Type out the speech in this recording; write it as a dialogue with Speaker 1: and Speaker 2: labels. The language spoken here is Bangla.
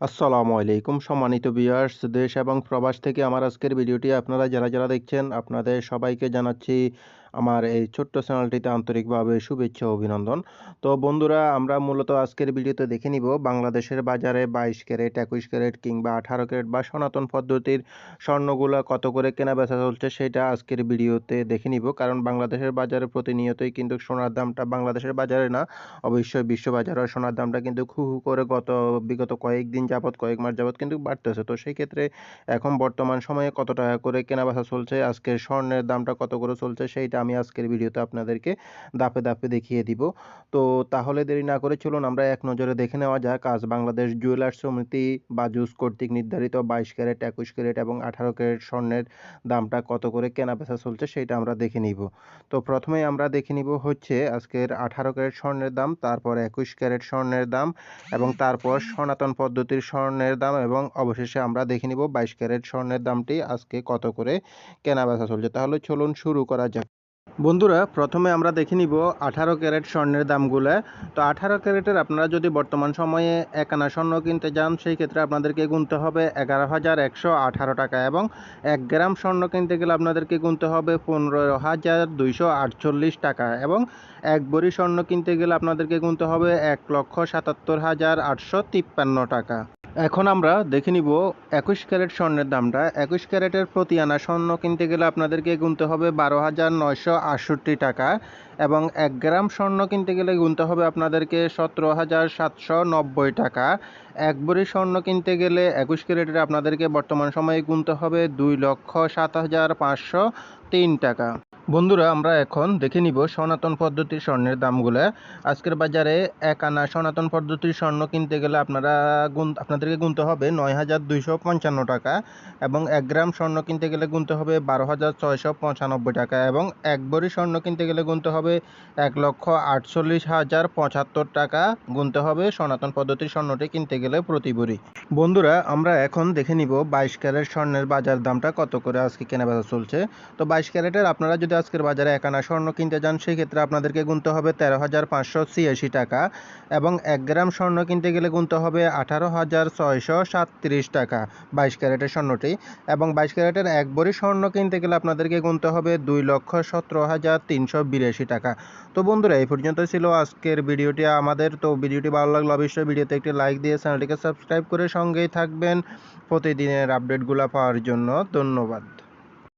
Speaker 1: আসসালামু আলাইকুম, সম্মানিত ভিউয়ার্স দেশ এবং প্রবাস থেকে আমার আজকের ভিডিওটি আপনারা যারা যারা দেখছেন, আপনাদের সবাইকে জানাচ্ছি আমার এই ছোট্ট চ্যানেলটিতে আন্তরিকভাবে শুভেচ্ছা অভিনন্দন। তো বন্ধুরা, আমরা মূলত আজকের ভিডিওতে দেখে নিব বাংলাদেশের বাজারে বাইশ ক্যারেট, একুশ ক্যারেট কিংবা আঠারো ক্যারেট বা সনাতন পদ্ধতির স্বর্ণগুলো কত করে কেনা বেচা চলছে সেটা আজকের ভিডিওতে দেখে নিব। কারণ বাংলাদেশের বাজারে প্রতিনিয়তই কিন্তু সোনার দামটা বাংলাদেশের বাজারে না, অবশ্যই বিশ্ববাজারে সোনার দামটা কিন্তু হু হু করে গত বিগত কয়েকদিন যাবৎ, কয়েক মাস যাবৎ কিন্তু বাড়তেছে। তো সেই ক্ষেত্রে এখন বর্তমান সময়ে কত টাকা করে কেনা বেচা চলছে, আজকের স্বর্ণের দামটা কত করে চলছে সেইটা আমি আজকের ভিডিওতে আপনাদেরকে দাপে দাপে দেখিয়ে দিব। তো তাহলে দেরি না করে চলুন আমরা এক নজরে দেখে নেওয়া যাক। আজ বাংলাদেশ জুয়েলার্স সমিতি বা জুস কর্তৃক নির্ধারিত বাইশ ক্যারেট, একুশ ক্যারেট এবং আঠারো ক্যারেট স্বর্ণের দামটা কত করে কেনা বেচা চলছে সেইটা আমরা দেখে নিব। তো প্রথমেই আমরা দেখে নিব হচ্ছে আজকের আঠারো ক্যারেট স্বর্ণের দাম, তারপর একুশ ক্যারেট স্বর্ণের দাম এবং তারপর সনাতন পদ্ধতির স্বর্ণের দাম এবং অবশেষে আমরা দেখে নিব বাইশ ক্যারেট স্বর্ণের দামটি আজকে কত করে কেনা বেচা চলছে। তাহলে চলুন শুরু করা যাক। বন্ধুরা, প্রথমে আমরা দেখে নিব আঠারো ক্যারেট স্বর্ণের দামগুলো। তো আঠারো ক্যারেটের আপনারা যদি বর্তমান সময়ে একানা স্বর্ণ কিনতে যান, সেই ক্ষেত্রে আপনাদেরকে গুনতে হবে এগারো হাজার একশো আঠারো টাকা এবং এক গ্রাম স্বর্ণ কিনতে গেলে আপনাদেরকে গুনতে হবে পনেরো হাজার দুইশো আটচল্লিশ টাকা এবং এক বড়ি স্বর্ণ কিনতে গেলে আপনাদেরকে গুনতে হবে এক লক্ষ সাতাত্তর হাজার আটশো তিপ্পান্ন টাকা। এখন আমরা দেখে নিব একুশ ক্যারেট স্বর্ণের দামটা। একুশ ক্যারেটের প্রতি আনা স্বর্ণ কিনতে গেলে আপনাদেরকে গুনতে হবে বারো হাজার নয়শো আটষট্টি টাকা এবং এক গ্রাম স্বর্ণ কিনতে গেলে গুনতে হবে আপনাদেরকে সতেরো হাজার সাতশো নব্বই টাকা। এক ভরি স্বর্ণ কিনতে গেলে একুশ ক্যারেটের আপনাদেরকে বর্তমান সময়ে গুনতে হবে দুই লক্ষ সাত হাজার পাঁচশো তিন টাকা। বন্ধুরা, আমরা এখন দেখে নিব সনাতন পদ্ধতির স্বর্ণের দামগুলো। আজকের বাজারে এক আনা সনাতন পদ্ধতির স্বর্ণ কিনতে গেলে আপনারা গুন আপনাদেরকে গুনতে হবে নয় হাজার দুইশো পঞ্চান্ন টাকা এবং এক গ্রাম স্বর্ণ কিনতে গেলে গুনতে হবে বারো হাজার ছয়শো পঁচানব্বই টাকা এবং এক ভরি স্বর্ণ কিনতে গেলে গুনতে হবে এক লক্ষ আটচল্লিশ হাজার পঁচাত্তর টাকা। গুনতে হবে সনাতন পদ্ধতির স্বর্ণটি কিনতে গেলে প্রতি ভরি বন্ধুরা, আমরা এখন দেখে নিব বাইশ ক্যারেট স্বর্ণের বাজার দামটা কত করে আজকে কেনাবেচা চলছে। তো বাইশ ক্যারেটের, আপনারা যদি আজকের বাজারে এক আনা স্বর্ণ কিনতে যান সেই ক্ষেত্রে আপনাদেরকে গুনতে হবে তেরো হাজার পাঁচশো ছিয়াশি টাকা এবং এক গ্রাম স্বর্ণ কিনতে গেলে গুনতে হবে আঠারো হাজার ছয়শো সাতত্রিশ টাকা বাইশ ক্যারেটের স্বর্ণটি এবং বাইশ ক্যারেটের এক ভরি স্বর্ণ কিনতে গেলে আপনাদেরকে গুনতে হবে দুই লক্ষ সতেরো হাজার তিনশো বিরাশি টাকা। তো বন্ধুরা, এই পর্যন্ত ছিল আজকের ভিডিওটি আমাদের। তো ভিডিওটি ভালো লাগল অবশ্যই ভিডিওতে একটি লাইক দিয়ে চ্যানেলটিকে সাবস্ক্রাইব করে সঙ্গেই থাকবেন। প্রতিদিনের আপডেটগুলো পাওয়ার জন্য ধন্যবাদ।